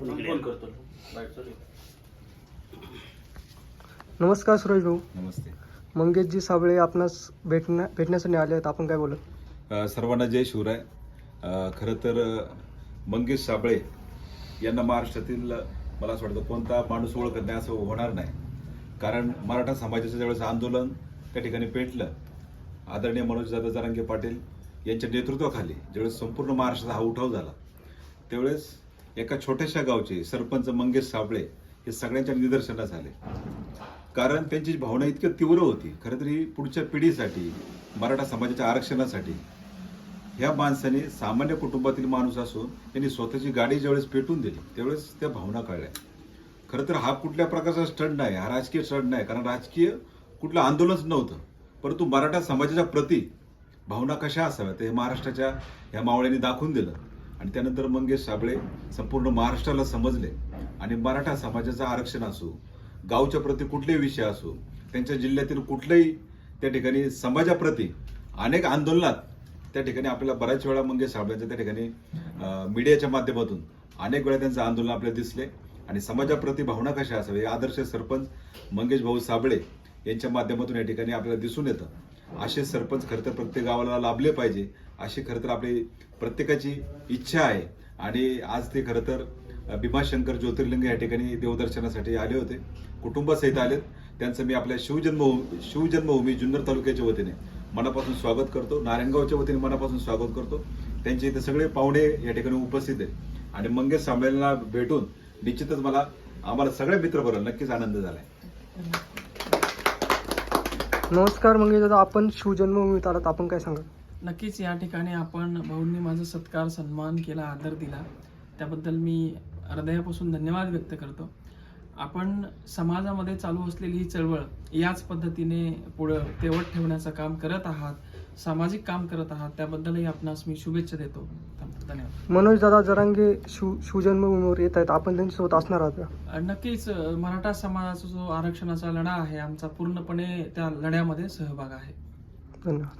आपण फोन. करतो. नमस्कार सुरेश भाऊ. नमस्ते. मंगेशजी साबळे आपणास भेटण्या भेटण्यासाठी आले आहेत. आपण काय बोलू? अ, सर्वांना जय शिवराय. अ, खरं तर अ, मंगेश साबळे यांना महाराष्ट्रातील अ, मला असं वाटतं कोणता माणूस ओळखत नाही असं होणार नाही. कारण मराठा समाजाचं ज्यावेळेस आंदोलन त्या ठिकाणी पेटलं आदरणीय मनोजदादा जरांगे पाटील यांच्या नेतृत्वाखाली ज्यावेळेस संपूर्ण महाराष्ट्राचा हा उठाव झाला त्यावेळेस एका छोट्याशा गावचे सरपंच मंगेश साबळे हे सगळ्यांच्या निदर्शनास आले. कारण त्यांची भावना इतकी तीव्र होती. खरं तर ही पुढच्या पिढीसाठी मराठा समाजाच्या आरक्षणासाठी ह्या माणसाने सामान्य कुटुंबातील माणूस असून त्यांनी स्वतःची गाडी ज्यावेळेस पेटून दिली त्यावेळेस त्या भावना कळल्या. खरं तर हा कुठल्या प्रकारचा स्टंट नाही हा राजकीय स्टंट नाही कारण राजकीय कुठलं आंदोलनच नव्हतं. परंतु मराठा समाजाच्या प्रती भावना कशा असाव्यात ते महाराष्ट्राच्या ह्या मावळ्यांनी दाखवून दिलं. आणि त्यानंतर मंगेश साबळे संपूर्ण महाराष्ट्राला समजले. आणि मराठा समाजाचं आरक्षण असो गावच्या प्रती कुठलेही विषय असो त्यांच्या जिल्ह्यातील कुठल्याही त्या ठिकाणी समाजाप्रती अनेक आंदोलनात त्या ठिकाणी आपल्याला बऱ्याच वेळा मंगेश साबळ्यांच्या त्या ठिकाणी मीडियाच्या माध्यमातून अनेक वेळा त्यांचं आंदोलन आपल्याला दिसले. आणि समाजाप्रती भावना कशा असावी हे आदर्श सरपंच मंगेश भाऊ साबळे यांच्या माध्यमातून या ठिकाणी आपल्याला दिसून येतं. असे सरपंच खरं तर प्रत्येक गावाला लाभले पाहिजे अशी खरं तर आपली प्रत्येकाची इच्छा आहे. आणि आज ते खरं तर भीमाशंकर ज्योतिर्लिंग या ठिकाणी देवदर्शनासाठी आले होते. कुटुंबासहित आलेत. त्यांचं मी आपल्या शिवजन्मभूमी शिवजन्मभूमी जुन्नर तालुक्याच्या वतीने मनापासून स्वागत करतो. नारायणगावच्या वतीने मनापासून स्वागत करतो. त्यांचे इथे सगळे पाहुणे या ठिकाणी उपस्थित आहेत. आणि मंगेश संमेलनाला भेटून निश्चितच मला आम्हाला सगळ्या मित्रबरोबर नक्कीच आनंद झालाय. नमस्कार मंगेश दादा आपण शिवजन्मभूमीत आलात. आपण काय सांगा नक्कीच या ठिकाणी आपण भाऊंनी माझा सत्कार सन्मान केला आदर दिला. त्याबद्दल मी हृदयापासून धन्यवाद व्यक्त करतो. आपण समाजामध्ये चालू असलेली ही चळवळ याच पद्धतीने पुढं तेवत ठेवण्याचं काम करत आहात सामाजिक काम करत आहात त्याबद्दलही आपणास मी शुभेच्छा देतो. धन्यवाद. मनोज दादा जरांगे शिव शिवजन्मभूमीवर येत आहेत. आपण त्यांच्यासोबत असणार आहात का? नक्कीच मराठा समाजाचा जो आरक्षणाचा लढा आहे आमचा पूर्णपणे त्या लढ्यामध्ये सहभाग आहे. धन्यवाद.